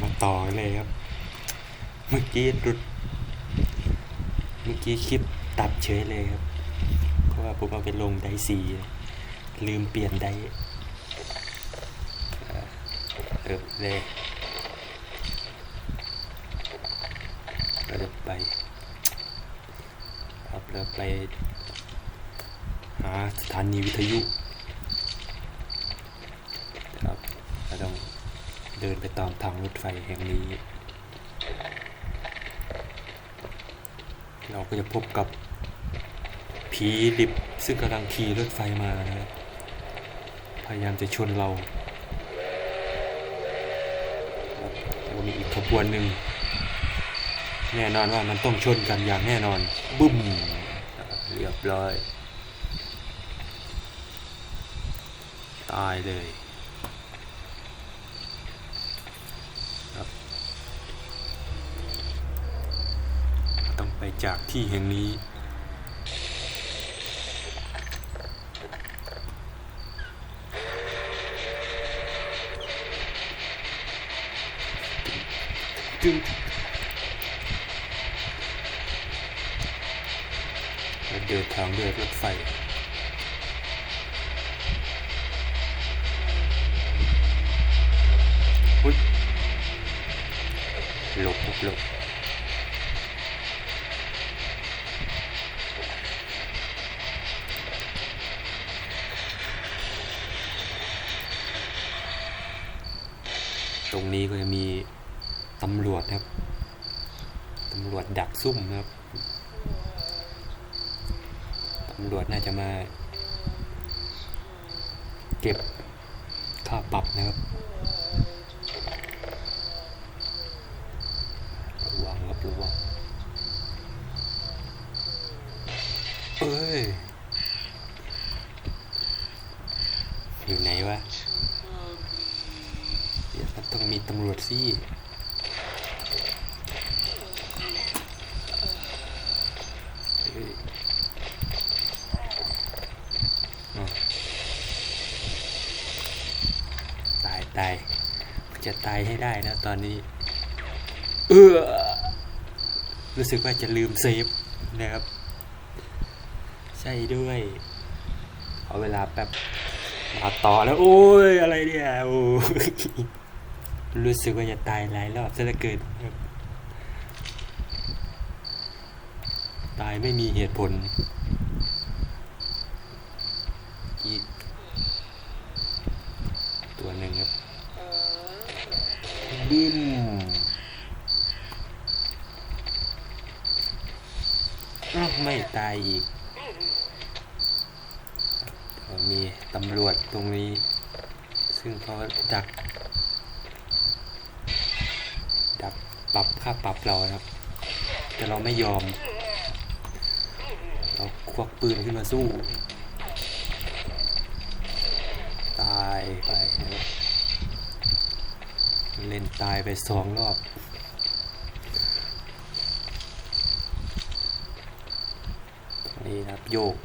มาต่อกันเลยครับ เมื่อกี้หลุด เมื่อกี้คลิปตัดเฉยเลยครับ เพราะว่าผมเอาไปลงไดซีลืมเปลี่ยนไดเอ่อเลยเราจะไปครับเราไปหาสถานีวิทยุครับเราต้อง เดินไปตามทางรถไฟแห่งนี้ เราก็จะพบกับผีดิบซึ่งกำลังขี่รถไฟมานะพยายามจะชนเราแล้วมีอีกขบวนหนึ่ง แน่นอนว่ามันต้องชนกันอย่างแน่นอน บึ้มเรียบร้อย ตายเลยครับต้องไป จากที่แห่งนี้ จึงเดินทางด้วยรถไฟอุ๊ยหลบหลบ ตรงนี้ก็จะมีตำรวจครับตำรวจดักซุ่มครับตำรวจน่าจะมา เก็บค่าปรับนะครับ ระวังครับระวังเอ้ย อยู่ไหนวะเดี๋ยวมันต้องมีตำรวจสิเอ้ยอ้าว ตาย จะตายให้ได้นะตอนนี้ เออรู้สึกว่าจะลืมเซฟนะครับ ใช่ด้วยเอาเวลาแป๊บมาต่อแล้วโอ้ยอะไรเนี่ยโอ้รู้สึกว่าจะตายหลายรอบซะเหลือเกินตายไม่มีเหตุผลอีกตัวหนึ่งครับบึ้ม อ้าว ไม่ตายอีกมีตำรวจตรงนี้ ซึ่งเขาดัก ดักปรับค่าปรับเราครับ แต่เราไม่ยอม เราควักปืนขึ้นมาสู้ ตายไปนะครับเล่นตายไปสองรอบ นี่นะครับ โยก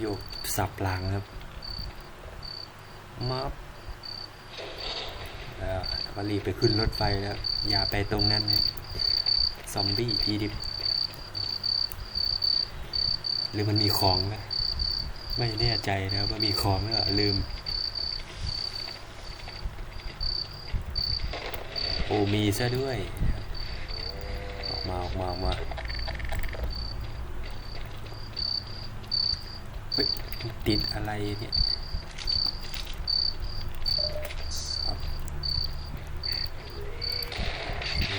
โยกสับหลังครับมับแล้วก็รีบไปขึ้นรถไฟแล้ว อย่าไปตรงนั้นนะซอมบี้พีดิบ หรือมันมีของนะไม่แน่ใจนะว่ามีของหรือเปล่าลืม โอ้มีซะด้วย ออกมา ออกมา ออกมา เฮ้ย ติดอะไรเนี่ย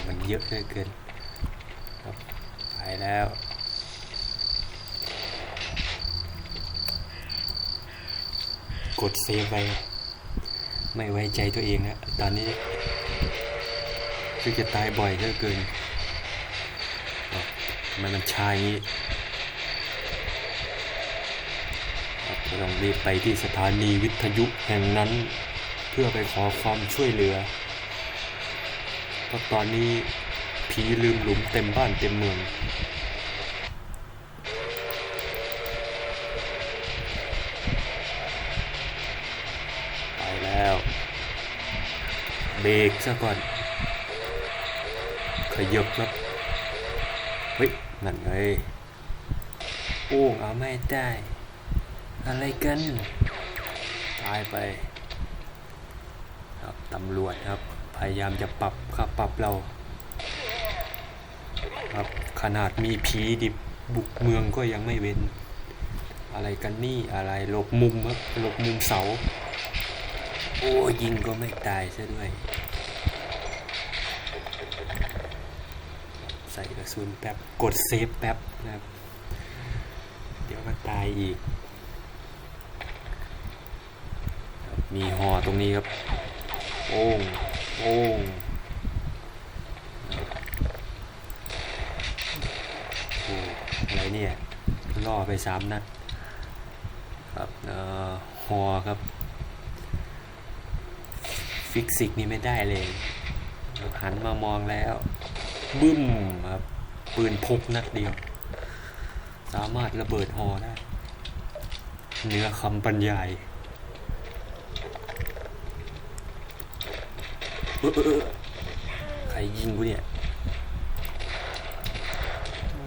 มันเยอะเลือเกินครับไปแล้วกดเซฟไว้ไม่ไว้ใจตัวเองแล้วตอนนี้คือจะตายบ่อยเหลือเกินอ้าวทำไมมันชาอย่างนี้ ก็ต้องรีบไปที่สถานีวิทยุแห่งนั้น เพื่อไปขอความช่วยเหลือเพราะตอนนี้ผีลืมหลุมเต็มบ้านเต็มเมือง ไปแล้ว เบรกซะก่อน ขยับครับ เฮ้ย นั่นไงโอ้เอาไม่ได้ อะไรกัน ตายไป ครับตำรวจครับ พยายามจะปรับค่าปรับเรา ครับขนาดมีผีดิบบุกเมืองก็ยังไม่เว้น อะไรกันนี่อะไรหลบมุมครับหลบมุมเสา โอ้ยิงก็ไม่ตายซะด้วย ใส่กระสุนแป๊บ กดเซฟแป๊บนะครับ เดี๋ยวก็ตายอีกครับ มีหอตรงนี้ครับ โอ้งโอ้งโอ้อะไรเนี่ยล่อไปสามนัดครับเอ่อหอครับ ฟิกซิกนี่ไม่ได้เลย หันมามองแล้ว บึ้มครับปืนพกนัดเดียว สามารถระเบิดฮอได้ เนื้อคำบรรยายเออเออเออ ใครยิงกูเนี่ย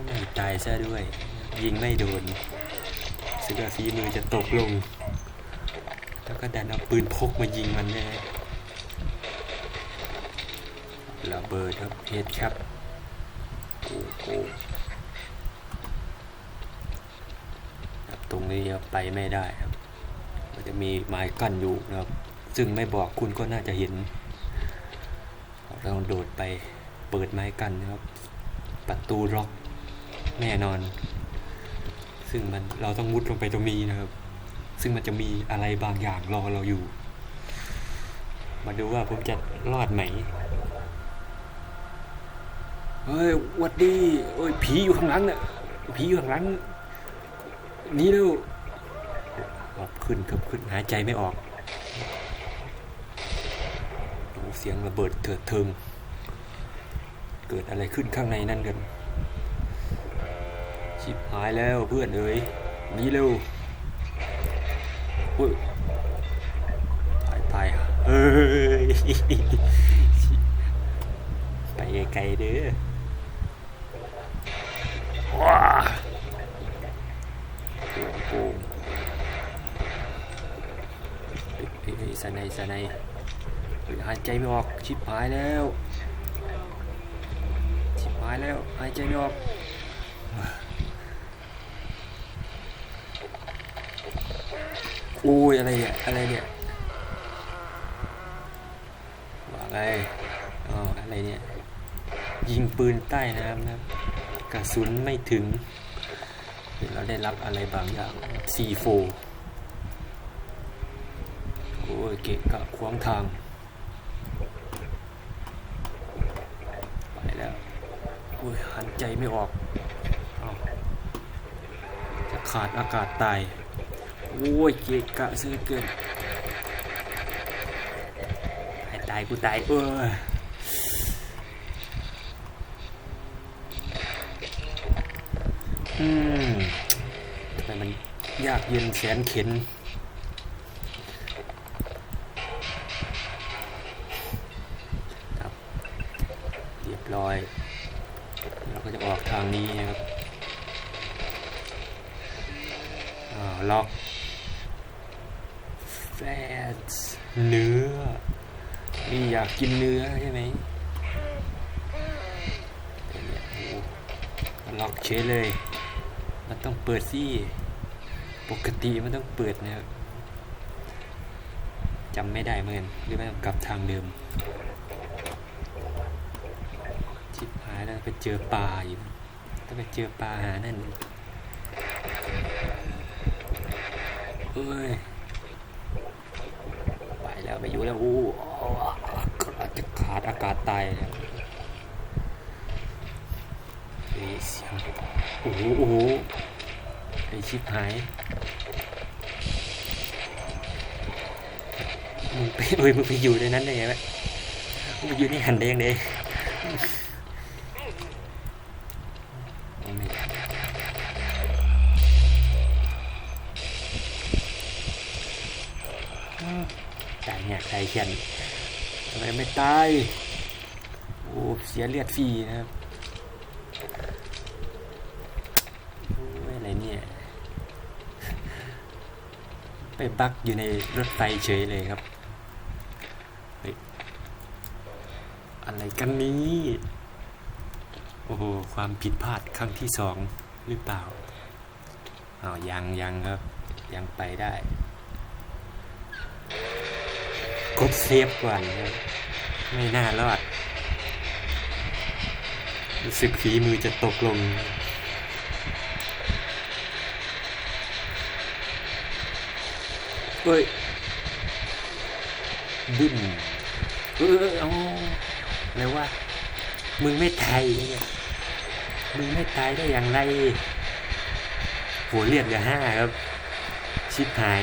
ไม่ตายซะด้วย ยิงไม่โดนสึกว่าฝีมือจะตกลง แล้วก็ดันเอาปืนพกมายิงมันแน่ระเบิดครับเฮดครับโอ้โหตรงนี้ครับไปไม่ได้ครับ มันจะมีไม้กั้นอยู่นะครับ ซึ่งไม่บอกคุณก็น่าจะเห็น เราโดดไปเปิดไม้กันนะครับ ประตูล็อกแน่นอน ซึ่งมันเราต้องมุดลงไปตรงนี้นะครับ ซึ่งมันจะมีอะไรบางอย่างรอเราอยู่ มาดูว่าผมจะรอดไหมเฮ้ยวัดดีโอ้ยผีอยู่ข้างหลังเนี่ยผีอยู่ข้างหลังนี่เร็วครับขึ้นครับขึ้นหายใจไม่ออกโอ้ เสียงระเบิดเถิดเทิง เกิดอะไรขึ้นข้างในนั่นกันชิบหายแล้วเพื่อนเอ้ยนี่เร็วโอ้ยตายตายเฮ้ยไปไกลเด้อว้าโอ้โหเฮ้สนายสนาย หายใจไม่ออกชิบหายแล้วชิบหายแล้วหายใจไม่ออกโอ้ยอะไรเนี่ยอะไรเนี่ยว่าไงอ๋ออะไรเนี่ยยิงปืนใต้น้ำนะครับกระสุนไม่ถึงเดี๋ยวเราได้รับอะไรบางอย่าง C4 โอ้ยเกะกะขวางทาง ไปแล้ว โอ้ยหันใจไม่ออกอจะขาดอากาศตาย โอ้ยเกะกะซื้อเกินให้ตายกูตายเอออืมทำไมมันยากเย็นแสนเข็น ครับ เรียบร้อย เราก็จะออกทางนี้นะครับอ่าล็อกแฟตเนื้อ นี่อยากกินเนื้อใช่ไหมล็อกเชยเลย มันต้องเปิดสิปกติมันต้องเปิดนะครับจำไม่ได้เหมือนหรือไม่ต้องกลับทางเดิม ชิบหายแล้วไปเจอปลาอยู่ต้องไปเจอปลาหานั่นเอ้ยไปแล้วไปอยู่แล้วอู้ ขาดอากาศตายแล้วเฮ้ยเสียงโอ้โหโอ้โหไอชิบหายมึงไปเอ้ยมึงไปอยู่ในนั้นได้ไงวะมึงไปอยู่ในหันได้ยังไงไม่ตายเนี่ยตายเขียน ไมไม่ตาย โอ้เสียเลือดฟรีนะครับออะไรเนี่ย ไปบักอยู่ในรถไฟเฉยเลยครับ อะไรกันนี้ โอ้โห ความผิดพลาดครั้งที่สองหรือเปล่าอ้าวยังยังครับ ยังไปได้ กเซฟก่อนครับไม่น่ารอด รู้สึกฝีมือจะตกลง เฮ้ยบึ้มเออเอาแล้วว่า มึงไม่ตายเนี่ยมึงไม่ตายได้อย่างไร หัวเลือดเหลือห้าครับ ชิบหาย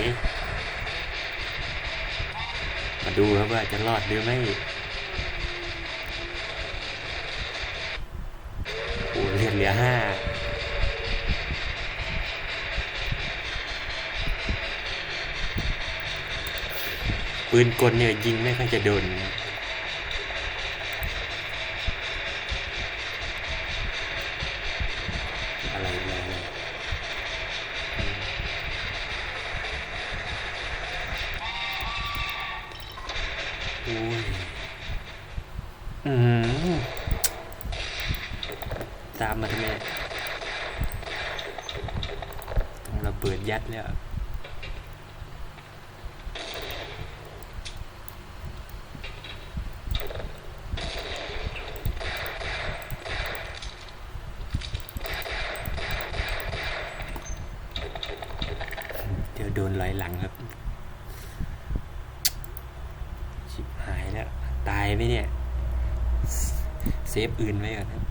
มาดูครับว่าจะรอดหรือไม่โอ้เลือดเหลือห้าปืนกลเนี่ยยิงไม่ค่อยจะโดนนะ ต้องระเบิดยัดเดี๋ยวโดนลอยหลังครับ ชิบหายแล้ว ตายไหมเนี่ย เซฟอื่นไว้ก่อนครับ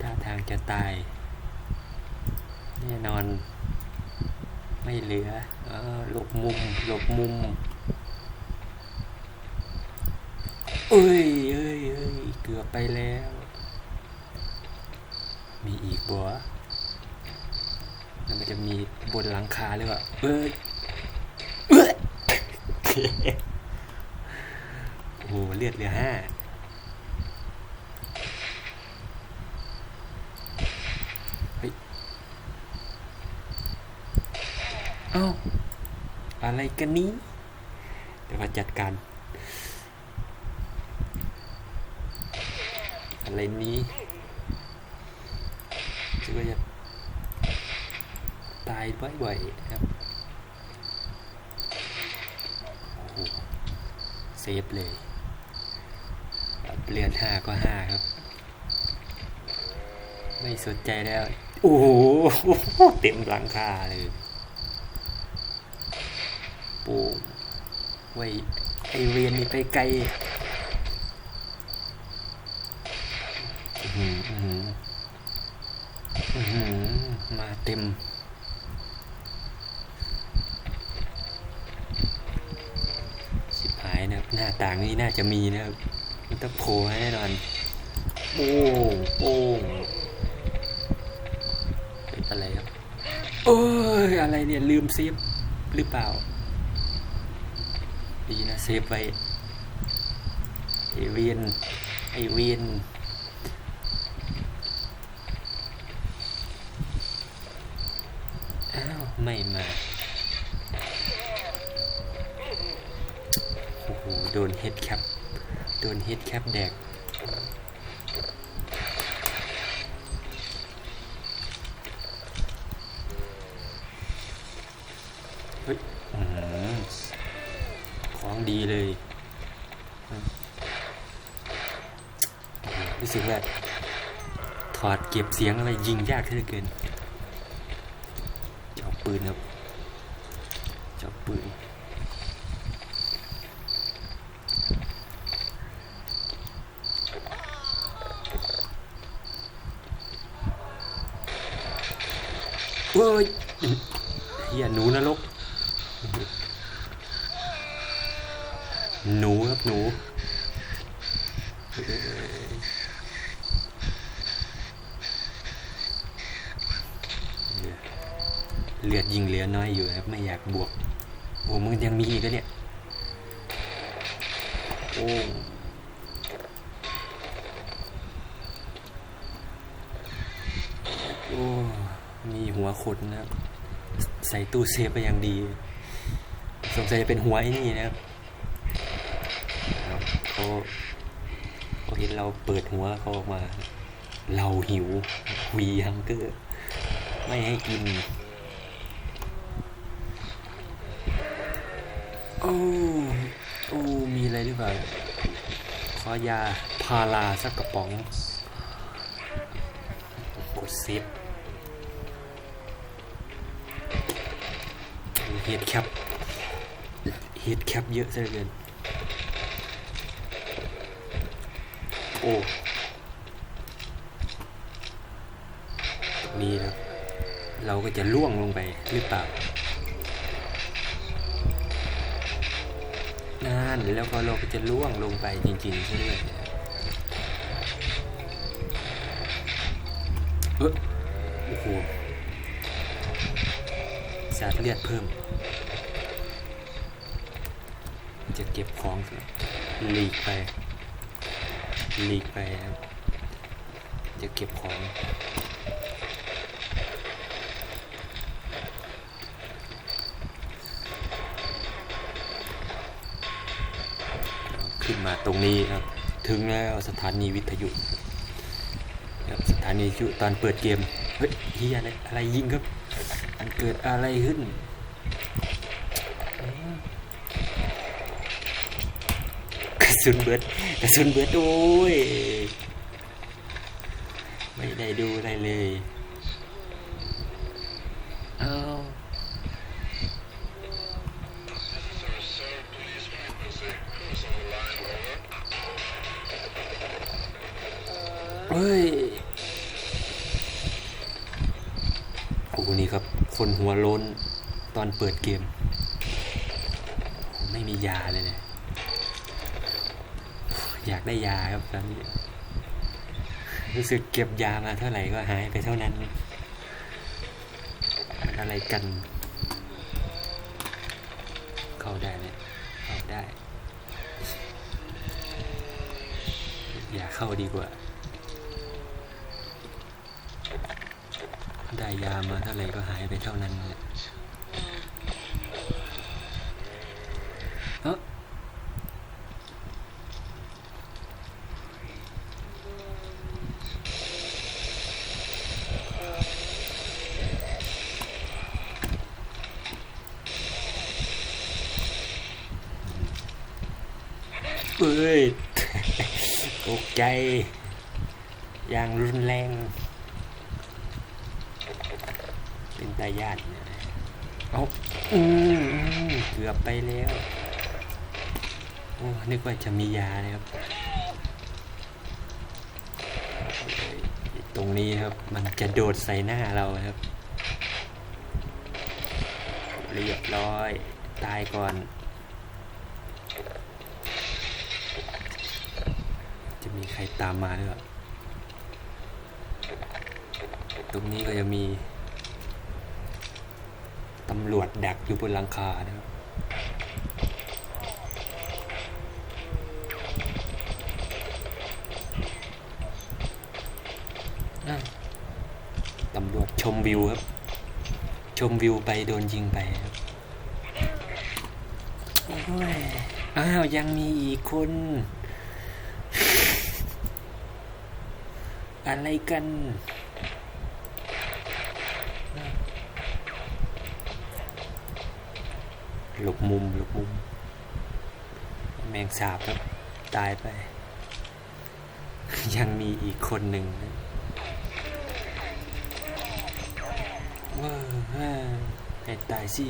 ท่าทางจะตาย แน่นอน ไม่เห ลือหลบมุม หลบมุม เอ้ยเอ้ยเอ้ยเกือบไปแล้ว มีอีกบัวแล้วมันจะมีบนหลังคาหรือเปล่าเอ้ยเอ้ยโอ้โหเลือดเหลือห้าเฮ้ยเอ้าอะไรกันนี้ เดี๋ยวมาจัดการ อะไรนี้คิดว่าจะตายบ่อยๆครับโอ้เซฟเลยรับเลือดห้าก็ห้าครับ ไม่สนใจแล้ว โอ้โห เต็มหลังคาเลย ปูไว้ไอเวียนนี่ไปไกลอือหืออือหือมาเต็ม สิบหายนะครับ หน้าต่างนี้น่าจะมีนะครับ มันต้องโผล่แน่นอนโป้โป้เป็นอะไรครับ โอ้ย อะไรเนี่ย ลืมเซฟหรือเปล่า เซฟไว้ไอเวียนไอเวียนอ้าว ไม่มาโอ้โหโดนเฮดแคปโดนเฮดแคปแดกเฮ้ย องดีเลยรู้สึกว่าถอดเก็บเสียงอะไรยิงยากเหลือเกินจอบปืนครับจอบปืน เฮ้ยเฮียหนูนรก หนูครับหนูเอ้เลือดยิงเหลือน้อยอยู่ครับไม่อยากบวกโอ้มึงยังมีอีกเนี่ยโอ้โอ้มีหัวขนนะครับ ใส่ตู้เซฟไปอย่างดี สงสัยจะเป็นหัวไอ้นี่นะครับ เขาเขาเห็นเราเปิดหัวเขาออกมา เราหิววีฮังเกอร์ไม่ให้กิน โอ้โอ้มีอะไรหรือเปล่าขอยาพาราสักกระป๋อง กดเซฟเฮดแคปเฮดแคปเยอะซะเลือเกิน โอ้ตรงนี้นะเราก็จะล่วงลงไปหรือเปล่านั่นแล้วก็เราก็จะล่วงลงไปจริงๆใช่ไหมเออโอ้โหสาดเลือดเพิ่ม จะเก็บของหลีกไป หลีกไปครับ จะเก็บของขึ้นมาตรงนี้ครับ ถึงแล้วสถานีวิทยุครับสถานีวิทยุตอนเปิดเกม เฮ้ยเฮียอะไรอะไรยิงครับ มันเกิดอะไรขึ้น กระ สุนเบิดกระสุนเบิดโอ้ยไม่ได้ดูอะไรเลยเอาเฮ้ยโอ้นี่ครับ คนหัวโล้นตอนเปิดเกม ไม่มียาเลยเนี่ย อยากได้ยาครับตอนนี้ รู้สึกเก็บยามาเท่าไหร่ก็หายไปเท่านั้น อะไรกัน เข้าได้ไหมเข้าได้ อย่าเข้าดีกว่า ได้ยามาเท่าไหร่ก็หายไปเท่านั้นแหละเอ้อ เอ้ยตกใจ อย่างรุนแรง เป็นตาญาติเนี่ยนะเอาอืมเกือบไปแล้วโอ้นึกว่าจะมียานะครับ ตรงนี้ครับ มันจะโดดใส่หน้าเราครับ เรียบร้อย ตายก่อน จะมีใคร ตามมาหรือเปล่าตรงนี้ก็จะมีตำรวจดักอยู่บนหลังคานะครับอะตำรวจชมวิวครับ ชมวิวไปโดนยิงไปครับโอ้ยอ้าวยังมีอีกคน อะไรกันหลบมุมหลบมุม แมงสาบครับ ตายไป ยังมีอีกคนหนึ่งนะว้าวฮ่าให้ตายสิ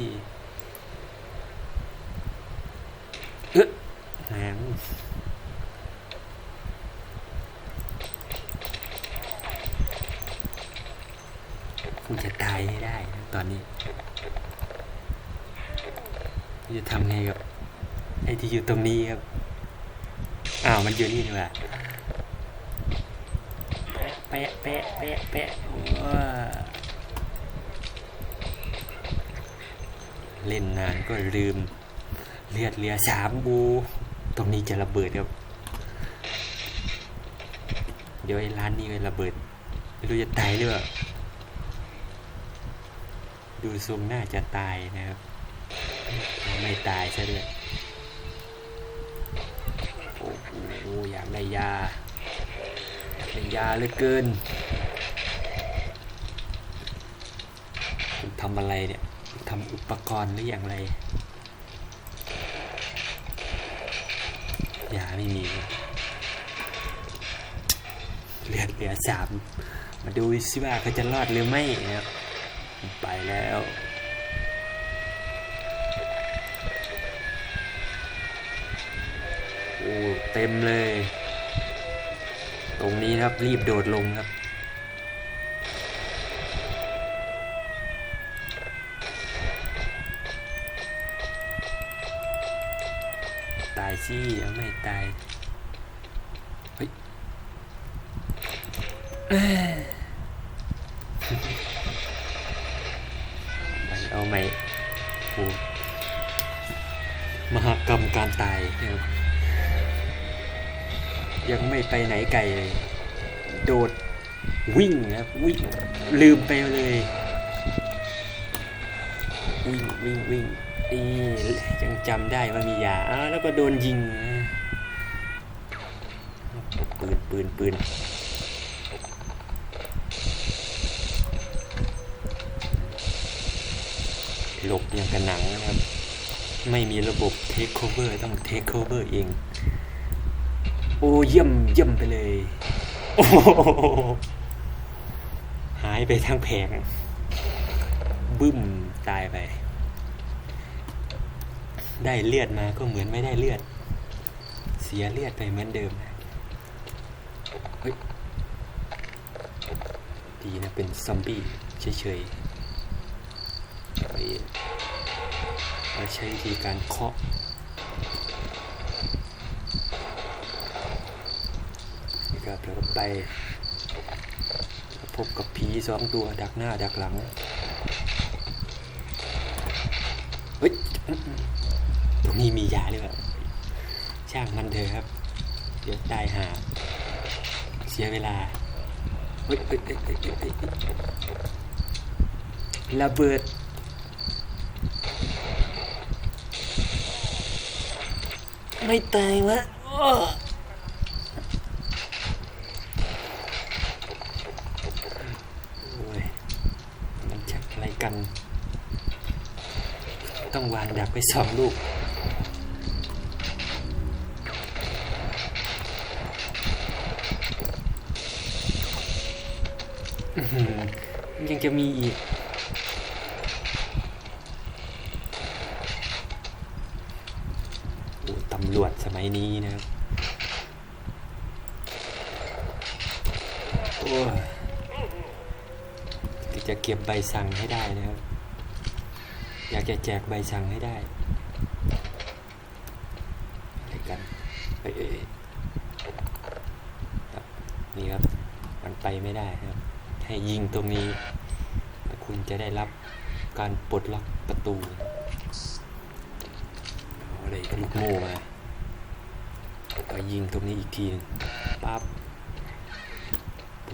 เอ๊ะแหม ให้ได้ตอนนี้จะทำไงกับไอ้ที่อยู่ตรงนี้ครับ อ้าว มันอยู่นี่นี่หว่าแปะแปะแปะแปะว้าเล่นนานก็ลืม เลือดเลือสามบู ตรงนี้จะระเบิดครับ เดี๋ยวไอ้ร้านนี้ก็ระเบิด ไม่รู้จะตายหรือเปล่า ดูทรงน่าจะตายนะครับ ไม่ตายซะด้วยโอ้โหอยากได้ยาอยากได้ยาเหลือเกินทำอะไรเนี่ยทำอุปกรณ์หรืออย่างไรยาไม่มีเหลือดเหลือสามมาดูสิว่าเขาจะรอดหรือไม่นะครับ ไปแล้ว โอ้เต็มเลย ตรงนี้นะครับรีบโดดลงครับตายสิยังไม่ตาย เฮ้ยเอ้ย ไปเอาไหมโอ้มหา การตายนะครับยังไม่ไปไหนไกลเลย โดดวิ่งนะครับวิ่งลืมไปเลยวิ่งวิ่งวิ่งนี่ยังจำได้ว่ามียาอ้าวแล้วก็โดนยิงปืนปืนปืนหลบอย่างกระหนังนะครับ ไม่มีระบบเทคโ o เ e อร์ต้องเทคโ o เ e อร์เอง โอ้เยี่ยมเยี่ยมไปเลยโอ้โหหายไปทั้งแผง บึ้ม ตายไป ได้เลือดมาก็เหมือนไม่ได้เลือด เสียเลือดไปเหมือนเดิมนะเฮ้ยดีนะเป็นซอมบี้เฉยๆไป เราใช้วิธีการเคาะนี่ครับแล้วก็ไปพบกับผีสองตัวดักหน้าดักหลังเฮ้ยตรงนี้มียาหรือเปล่าช่างมันเถอะครับ เดี๋ยวตายหา เสียเวลาเฮ้ยระเบิด ไม่ตายวะโอ้ยมันชักอะไรกัน ต้องวางดักไปสองลูกยังจะมีอีก โอ้ตำรวจสมัยนี้นะครับ โอ้ย จะเก็บใบสั่งให้ได้นะครับ อยากจะแจกใบสั่งให้ได้อะไรกันเออนี่ครับ มันไปไม่ได้ครับ ให้ยิงตรงนี้คุณจะได้รับการปลดล็อกประตูอะไรลูกโม่มาก็ยิงตรงนี้อีกทีหนึงปั๊บ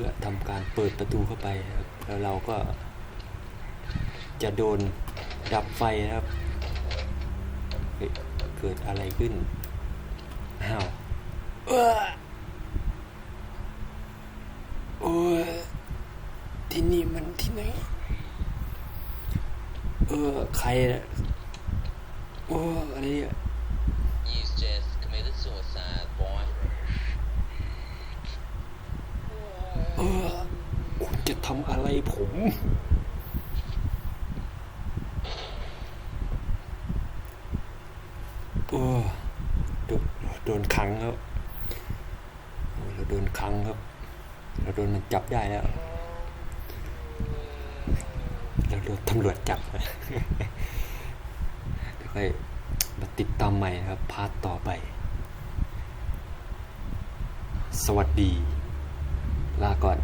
พื่อทำการเปิดประตูเข้าไปครับแล้วเราก็ จะโดนดับไฟนะครับเกิดอะไรขึ้นอ้าวเออโอ้ที่นี่มันที่ไหน เออ ใครนะโอ้อะไรเนี่ย คุณจะทำอะไรผม โอ้โดนโดนขังครับเราโดนขังครับ เราโดนมันจับได้แล้ว เราโดนตำรวจจับเดี๋ยวค่อยมาติดตามใหม่ครับ พาร์ทต่อไป สวัสดี ลาก่อน